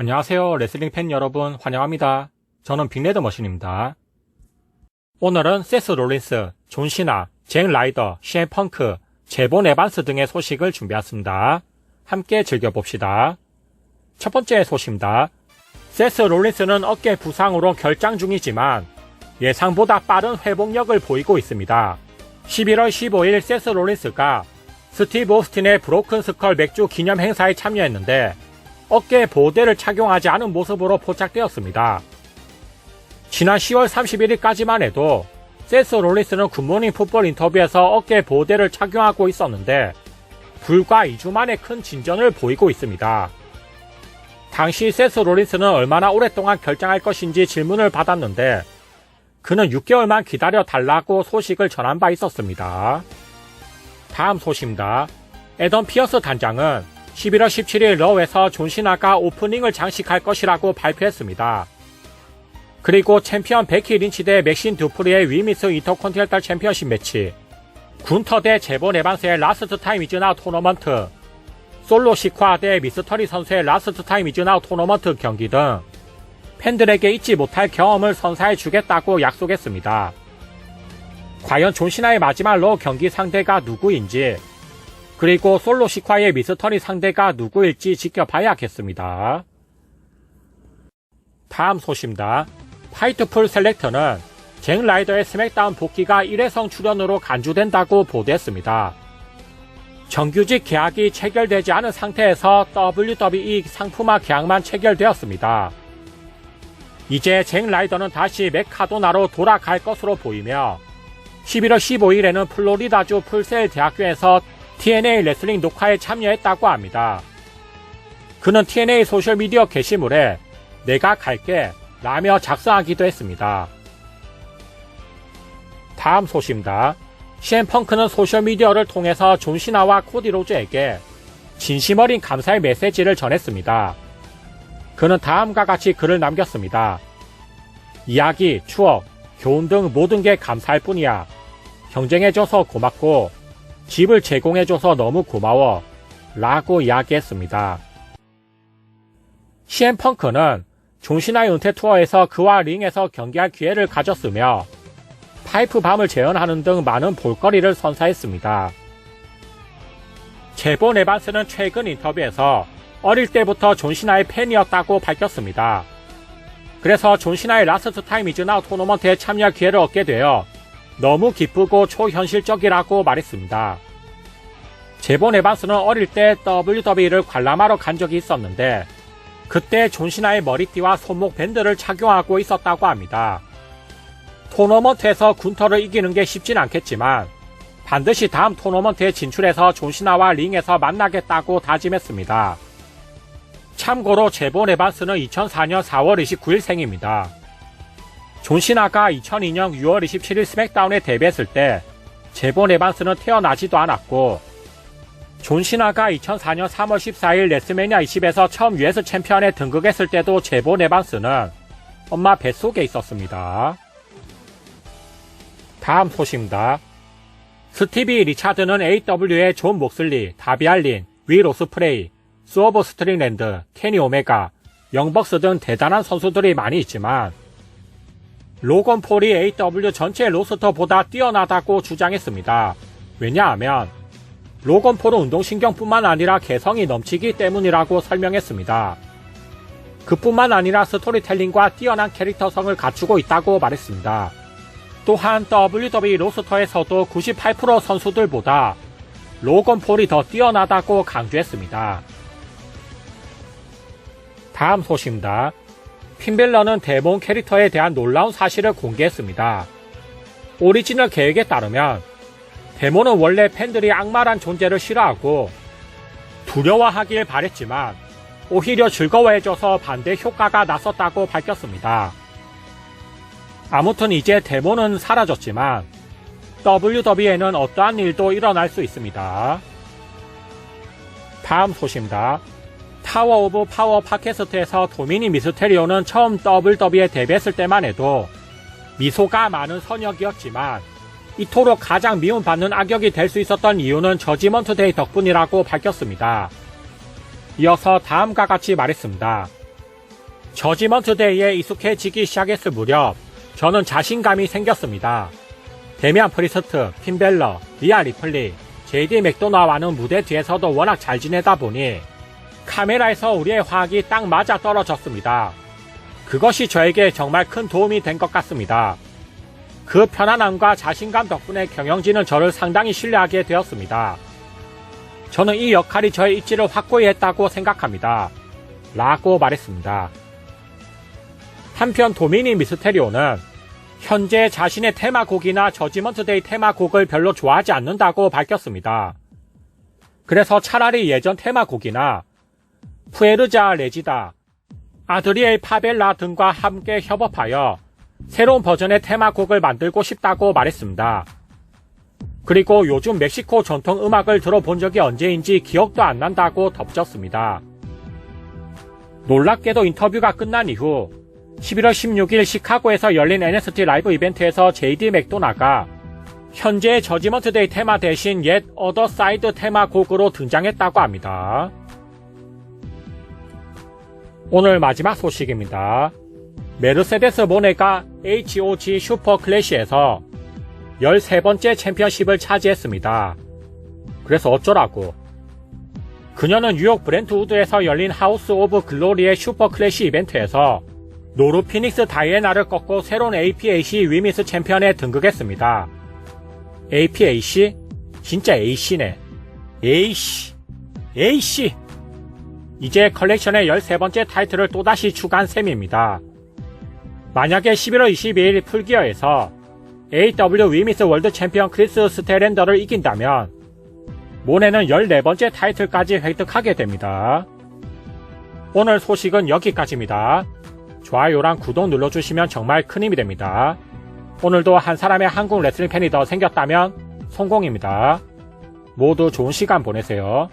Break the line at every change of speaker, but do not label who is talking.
안녕하세요. 레슬링 팬 여러분 환영합니다. 저는 빅레드 머신입니다. 오늘은 세스 롤린스, 존 시나, 잭 라이더, 시앤 펑크, 제본 에반스 등의 소식을 준비했습니다. 함께 즐겨봅시다. 첫 번째 소식입니다. 세스 롤린스는 어깨 부상으로 결장 중이지만 예상보다 빠른 회복력을 보이고 있습니다. 11월 15일 세스 롤린스가 스티브 오스틴의 브로큰 스컬 맥주 기념 행사에 참여했는데 어깨 보호대를 착용하지 않은 모습으로 포착되었습니다. 지난 10월 31일까지만 해도 세스 롤리스는 굿모닝 풋볼 인터뷰에서 어깨 보호대를 착용하고 있었는데 불과 2주 만에 큰 진전을 보이고 있습니다. 당시 세스 롤린스는 얼마나 오랫동안 결장할 것인지 질문을 받았는데 그는 6개월만 기다려 달라고 소식을 전한 바 있었습니다. 다음 소식입니다. 에던 피어스 단장은 11월 17일 러에서 존 시나가 오프닝을 장식할 것이라고 발표했습니다. 그리고 챔피언 베키 린치 대 맥신 두프리의 위미스 인터컨티넨탈 챔피언십 매치, 군터 대 제본 에반스의 라스트 타임 이즈나 토너먼트, 솔로 시ኳ 대 미스터리 선수의 라스트 타임 이즈나 토너먼트 경기 등 팬들에게 잊지 못할 경험을 선사해 주겠다고 약속했습니다. 과연 존 시나의 마지막 로 경기 상대가 누구인지 그리고 솔로 시콰의 미스터리 상대가 누구일지 지켜봐야겠습니다. 다음 소식입니다. 파이트풀 셀렉터는 잭 라이더의 스맥다운 복귀가 1회성 출연으로 간주된다고 보도했습니다. 정규직 계약이 체결되지 않은 상태에서 WWE 상품화 계약만 체결되었습니다. 이제 잭 라이더는 다시 맥카도나로 돌아갈 것으로 보이며 11월 15일에는 플로리다주 풀셀 대학교에서 TNA 레슬링 녹화에 참여했다고 합니다. 그는 TNA 소셜미디어 게시물에 내가 갈게 라며 작성하기도 했습니다. 다음 소식입니다. CM 펑크는 소셜미디어를 통해서 존 시나와 코디 로즈에게 진심 어린 감사의 메시지를 전했습니다. 그는 다음과 같이 글을 남겼습니다. 이야기, 추억, 교훈 등 모든 게 감사할 뿐이야. 경쟁해줘서 고맙고 집을 제공해줘서 너무 고마워. 라고 이야기했습니다. CM 펑크는 존시나의 은퇴 투어에서 그와 링에서 경기할 기회를 가졌으며 파이프 밤을 재현하는 등 많은 볼거리를 선사했습니다. 제본 에반스는 최근 인터뷰에서 어릴 때부터 존시나의 팬이었다고 밝혔습니다. 그래서 존시나의 라스트 타임 이즈나 토너먼트에 참여할 기회를 얻게 되어 너무 기쁘고 초현실적이라고 말했습니다. 제본 에반스는 어릴 때 WWE를 관람하러 간 적이 있었는데 그때 존시나의 머리띠와 손목 밴드를 착용하고 있었다고 합니다. 토너먼트에서 군터를 이기는 게 쉽진 않겠지만 반드시 다음 토너먼트에 진출해서 존시나와 링에서 만나겠다고 다짐했습니다. 참고로 제본 에반스는 2004년 4월 29일 생입니다. 존시나가 2002년 6월 27일 스맥다운에 데뷔했을 때 제본 에반스는 태어나지도 않았고 존시나가 2004년 3월 14일 레스메니아 20에서 처음 US 챔피언에 등극했을 때도 제본 에반스는 엄마 뱃속에 있었습니다. 다음 소식입니다. 스티비 리차드는 AW의 존 목슬리, 다비 알린, 위 로스프레이, 수어버 스트링랜드, 케니 오메가, 영벅스 등 대단한 선수들이 많이 있지만 로건 폴이 AW 전체 로스터보다 뛰어나다고 주장했습니다. 왜냐하면 로건 폴은 운동신경뿐만 아니라 개성이 넘치기 때문이라고 설명했습니다. 그뿐만 아니라 스토리텔링과 뛰어난 캐릭터성을 갖추고 있다고 말했습니다. 또한 WWE 로스터에서도 98% 선수들보다 로건 폴이 더 뛰어나다고 강조했습니다. 다음 소식입니다. 핀벨러는 데몬 캐릭터에 대한 놀라운 사실을 공개했습니다. 오리지널 계획에 따르면 데몬은 원래 팬들이 악마란 존재를 싫어하고 두려워하길 바랬지만 오히려 즐거워해줘서 반대 효과가 났었다고 밝혔습니다. 아무튼 이제 데몬은 사라졌지만 WWE는 어떠한 일도 일어날 수 있습니다. 다음 소식입니다. 타워 오브 파워 팟캐스트에서 도미니 미스테리오는 처음 WWE에 데뷔했을 때만 해도 미소가 많은 선역이었지만 이토록 가장 미움받는 악역이 될 수 있었던 이유는 저지먼트 데이 덕분이라고 밝혔습니다. 이어서 다음과 같이 말했습니다. 저지먼트 데이에 익숙해지기 시작했을 무렵 저는 자신감이 생겼습니다. 데미안 프리스트, 핀벨러, 리아 리플리, JD 맥도나와는 무대 뒤에서도 워낙 잘 지내다 보니 카메라에서 우리의 화학이 딱 맞아 떨어졌습니다. 그것이 저에게 정말 큰 도움이 된 것 같습니다. 그 편안함과 자신감 덕분에 경영진은 저를 상당히 신뢰하게 되었습니다. 저는 이 역할이 저의 입지를 확고히 했다고 생각합니다. 라고 말했습니다. 한편 도미니 미스테리오는 현재 자신의 테마곡이나 저지먼트 데이 테마곡을 별로 좋아하지 않는다고 밝혔습니다. 그래서 차라리 예전 테마곡이나 푸에르자 레지다, 아드리엘 파벨라 등과 함께 협업하여 새로운 버전의 테마곡을 만들고 싶다고 말했습니다. 그리고 요즘 멕시코 전통 음악을 들어본 적이 언제인지 기억도 안 난다고 덧붙였습니다. 놀랍게도 인터뷰가 끝난 이후 11월 16일 시카고에서 열린 NST 라이브 이벤트에서 JD 맥도나가 현재의 저지먼트 데이 테마 대신 옛 어더 사이드 테마 곡으로 등장했다고 합니다. 오늘 마지막 소식입니다. 메르세데스 모네가 HOG 슈퍼 클래시에서 13번째 챔피언십을 차지했습니다. 그래서 어쩌라고. 그녀는 뉴욕 브렌트우드에서 열린 하우스 오브 글로리의 슈퍼 클래시 이벤트에서 노루 피닉스 다이애나를 꺾고 새로운 APAC 위미스 챔피언에 등극했습니다. APAC? 진짜 A씨네. A씨. 이제 컬렉션의 13번째 타이틀을 또다시 추가한 셈입니다. 만약에 11월 22일 풀기어에서 AW 위미스 월드 챔피언 크리스 스테렌더를 이긴다면 모네는 14번째 타이틀까지 획득하게 됩니다. 오늘 소식은 여기까지입니다. 좋아요랑 구독 눌러주시면 정말 큰 힘이 됩니다. 오늘도 한 사람의 한국 레슬링 팬이 더 생겼다면 성공입니다. 모두 좋은 시간 보내세요.